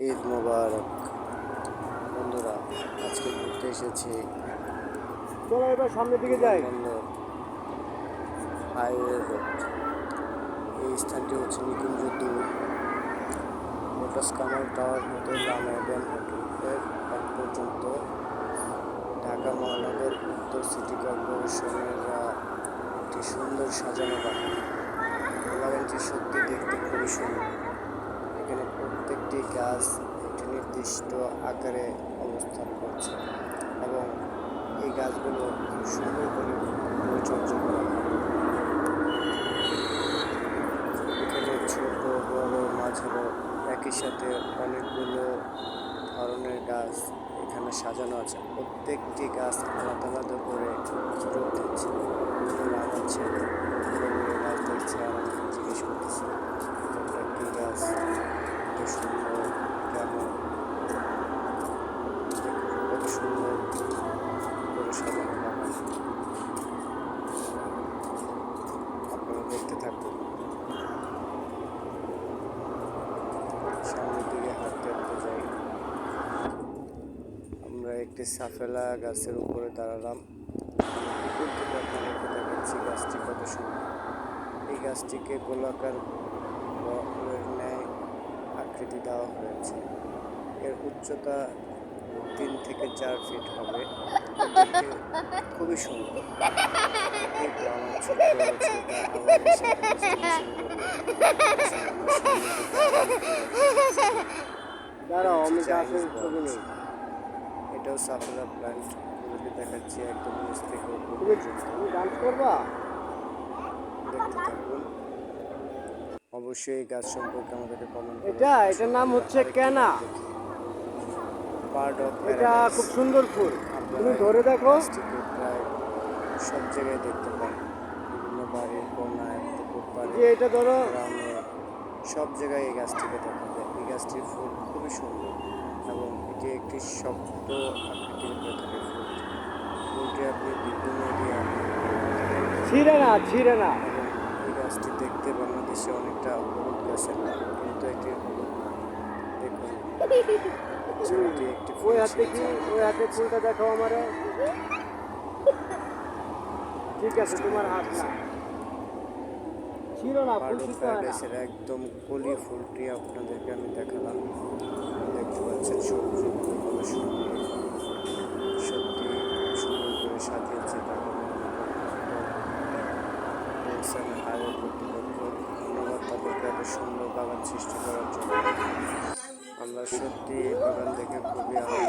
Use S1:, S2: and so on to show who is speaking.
S1: ঈদ মোবারক। বন্ধুরা আজকে ঘুরতে এসেছি।
S2: চলো এবার সামনের দিকে যাই।
S1: Highway road. এই স্থানটি হচ্ছে নিকুঞ্জ দুই লোটাস কামাল টাওয়ার হতে রানা ড্যাম হোটেলের এক পর্যন্ত ঢাকা মহানগর উত্তর সিটি কর্পোরেশনের একটি সুন্দর সাজানো বাগান। সত্যি দেখতে খুবই সুন্দর। প্রত্যেকটি গাছ একটি নির্দিষ্ট আকারে অবস্থান করছে এবং এই গাছগুলো খুব সুন্দর করে পরিচর্যা করা এখানে ছোট, বড়, মাঝারো, একই সাথে অনেকগুলো ধরনের গাছ এখানে সাজানো আছে। প্রত্যেকটি গাছ আলাদা আলাদা করে রূপ দিচ্ছে লাগাচ্ছে গাছ দেখছে আর জিজ্ঞেস করতেছি কী গাছ কত সুন্দর কেমন দেখুন কত সুন্দর করে সাজানো বাগান আপনারা দেখতে থাকুন সামনের দিকে হাঁটতে হাঁটতে যাই আমরা একটি সাফেলা গাছের উপরে দাঁড়ালাম। দেখাচ্ছি গাছটি কত সুন্দর এই গাছটিকে গোলাকার ন্যায় আকৃতি দেওয়া হয়েছে। এর উচ্চতা তিন থেকে চার ফিট হবে। খুবই সুন্দর।
S2: দাঁড়াও, আমি গাছের ছবি নেই।
S1: এটাও সাফেলা প্ল্যান্ট এগুলোকে দেখাচ্ছি একদম নিচ থেকে
S2: ডান্স করবা
S1: দেখতে থাকুন। অবশ্যই এই গাছ সম্পর্কে আমাদেরকে কমেন্ট
S2: এটা এটার নাম হচ্ছে কেনা।
S1: পার্ট অফ
S2: এটা খুব সুন্দর ফুল। তুমি ধরে দেখো।
S1: প্রায় সব জায়গায় দেখতে পান। বিভিন্ন বাড়ির কোনায় পুকুর পাড়ে
S2: এটা ধরো।
S1: সব জায়গায় এই গাছটিকে দেখা যায়। এই গাছটির ফুল খুবই সুন্দর। এবং এটি একটি শক্ত আকৃতির হয়ে থাকে। ফুলটি আপনি এরিয়া
S2: ছিঁড়ে না ছিঁড়ে না।
S1: এই গাছটি দেখতে বাংলাদেশে অনেকটা হলুদ গাছের নাম কিন্তু এটি হলুদ না। দেখুন একটি ফুল
S2: ওই হাতে কি? ওই হাতে ফুলটা দেখো আমারে। ঠিক আছে তোমার হাত না। ছিল না
S1: একদম কলি ফুলটি আপনাদেরকে আমি দেখালাম। দেখতে সবুজের সুন্দর সত্যি সুন্দর করে সাজিয়েছে মহানগর হাইওয়ে কর্তৃপক্ষ তাদেরকে একটা সুন্দর বাগান সৃষ্টি করার জন্য আমরা সত্যি বাগান দেখে খুবই আনন্দ